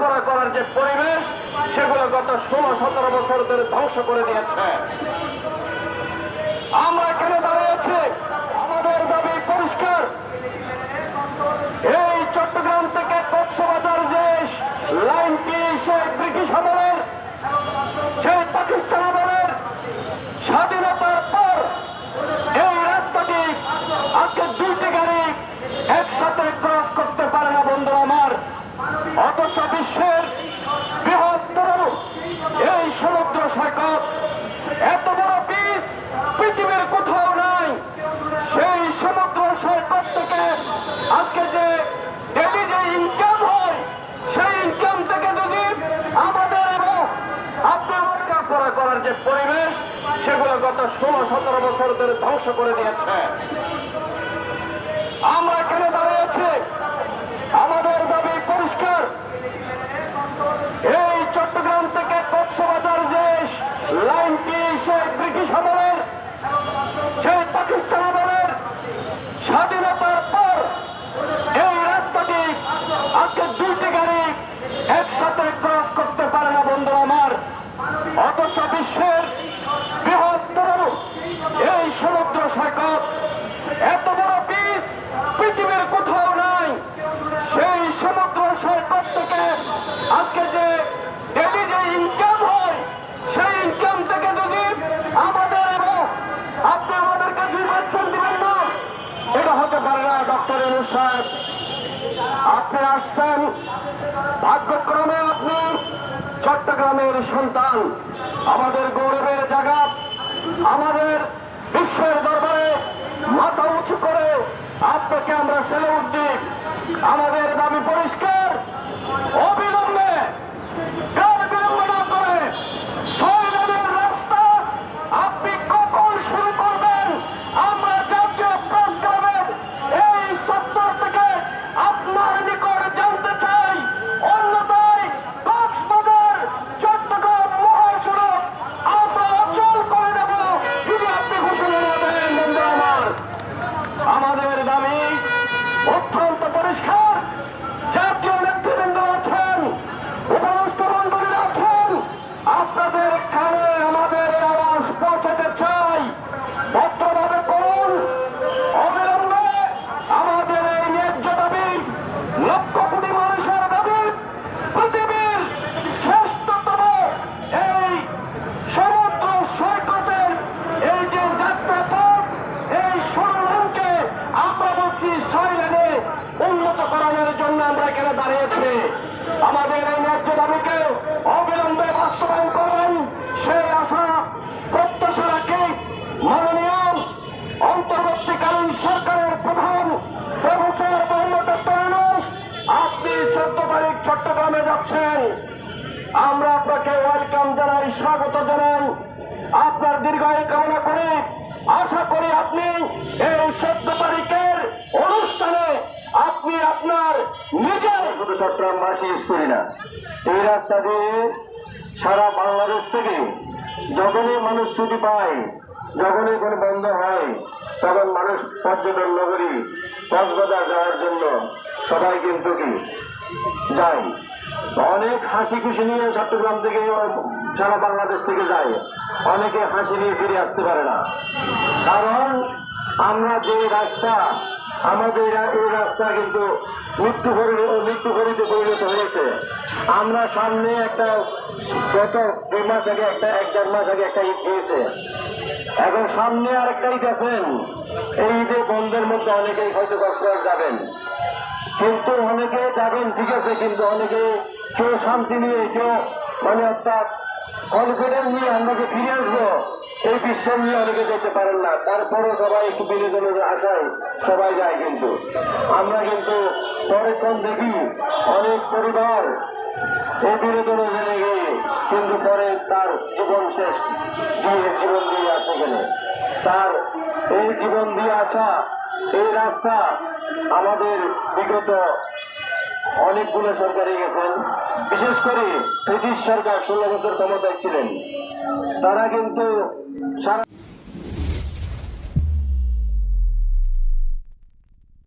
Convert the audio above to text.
লেখাপড়া করার যে পরিবেশ সেগুলো গত ষোলো সতেরো বছর ধরে ধ্বংস করে দিয়েছে। আমরা কেন দাঁড়িয়েছি আমাদের দাবি পরিষ্কার এই চট্টগ্রাম থেকে কক্সবাজার যে লাইনটি সেই ব্রিটিশ আমলের সেই পাকিস্তান আমলের স্বাধীনতার পর এই রাস্তাটি আজকে দুইটি গাড়ি একসাথে ক্রস করতে পারে না বন্ধু আমার অথচ বিশ্বের বৃহত্তর এই সমুদ্র সৈকত এত বড় বীজ পৃথিবীর কোথাও নাই। সেই সমুদ্র সৈকত থেকে আজকে যে ডেলি যে ইনকাম হয়, সেই ইনকাম থেকে যদি আমাদের করার যে পরিবেশ, সেগুলো গত ষোলো, সতেরো বছর ধরে ধ্বংস করে দিয়েছে। আমরা কেন দাঁড়িয়েছি? আমাদের দাবি পরিষ্কার। এই চট্টগ্রাম থেকে কক্সবাজার যে লাইনটি, সেই ব্রিটিশ আমলের সেই পাকিস্তান আমলের স্বাধীনতার পর এই রাস্তাটি আজকে দুইটি গাড়ি একসাথে ক্রস করতে পারে না বন্ধু আমার। অথচ বিশ্বের বৃহত্তর এই সমুদ্র সৈকত, এত বড় বীজ পৃথিবীর কোথাও নাই। সেই সমুদ্র সৈকত থেকে আজকে যে আপনি আসছেন। ভাগ্যক্রমে আপনি চট্টগ্রামের সন্তান। আমাদের গৌরবের জায়গা, আমাদের বিশ্বের দরবারে মাথা উঁচু করে আপনাকে আমরা সেলে উঠছি আমাদের দাবি পরিষ্কার, অবিলম্বে কাল বিলম্ব না করে ছয় লেনের রাস্তা আপনি কখন শুরু করবেন আমরা জাতীয় প্রেস ক্লাবের এই সত্তর থেকে আপনার নিকট জানতে চাই অন্যথায় কক্সবাজার চট্টগ্রাম মহাসড়ক আমরা অচল করে দেব যদি আপনি ঘোষণা না দেন বন্ধু আমার আমাদের দাবি অত্যন্ত পরিষ্কার জাতীয় নেতৃবৃন্দ আছেন উপরস্থ মন্ডলী আছেন আপনাদের কানে আমাদের আওয়াজ পৌঁছাতে চাই ভদ্রভাবে করুন অবিলম্বে আমাদের এই ন্যায্য দাবি লক্ষ কোটি মানুষের দাবি পৃথিবীর শ্রেষ্ঠতম এই সমুদ্র সৈকতের এই যে যাত্রা পথ এই সরলকে লেনে উন্নত করানোর জন্য আমরা এখানে দাঁড়িয়েছি। আমাদের এই ন্যায্য দাবিকে অবিলম্বে বাস্তবায়ন করবেন সেই আশা, প্রত্যাশা রাখি। মাননীয় অন্তর্বর্তীকালীন সরকারের প্রধান প্রফেসর মোহাম্মদ ডক্টর আপনি চোদ্দ তারিখ চট্টগ্রামে যাচ্ছেন। আমরা আপনাকে ওয়েলকাম জানাই, স্বাগত জানাই। আপনার দীর্ঘায়ু কামনা করি আশা করি আপনি এই চোদ্দ তারিখের অনুষ্ঠানে আপনি আপনার নিজের শুধু চট্টগ্রামবাসী ইউজ করি না। এই রাস্তা দিয়ে সারা বাংলাদেশ থেকে যখনই মানুষ ছুটি পায়, যখনই কোনো বন্ধ হয়, তখন মানুষ পর্যটন নগরী, কক্সবাজার যাওয়ার জন্য সবাই কিন্তু কি যায়। অনেক হাসি খুশি নিয়ে চট্টগ্রাম থেকে সারা বাংলাদেশ থেকে যায়। অনেকে হাসি নিয়ে ফিরে আসতে পারে না। কারণ আমরা যে রাস্তা আমাদের এই রাস্তা কিন্তু মৃত্যু মৃত্যু করিতে পরিণত হয়েছে। আমরা সামনে একটা গত দুই মাস আগে, একটা এক দেড় মাস আগে একটা ঈদ গিয়েছে এখন সামনে আরেকটা ঈদ আছেন এই ঈদে বন্ধের মধ্যে অনেকেই হয়তো কক্সবাজার যাবেন। কিন্তু অনেকে যাবেন, ঠিক আছে, কিন্তু অনেকে কেউ শান্তি নিয়ে, কেউ মানে অর্থাৎ কনফিডেন্স নিয়ে আমরা ফিরে আসব এই বিশ্বাস নিয়ে অনেকে যেতে পারেন না। তারপরও সবাই একটু বিনোদনের আশায় সবাই যায় কিন্তু। আমরা কিন্তু পরেক্ষণ দেখি অনেক পরিবার এই বিনোদনে জেনে গিয়ে কিন্তু পরে তার জীবন শেষ দিয়ে জীবন দিয়ে আসে গেলে তার এই জীবন দিয়ে আসা এই রাস্তা আমাদের বিগত অনেকগুলো সরকারে গেছেন। বিশেষ করে ব্রিটিশ সরকার ষোলো বছর ক্ষমতায় ছিলেন। তারা কিন্তু সারা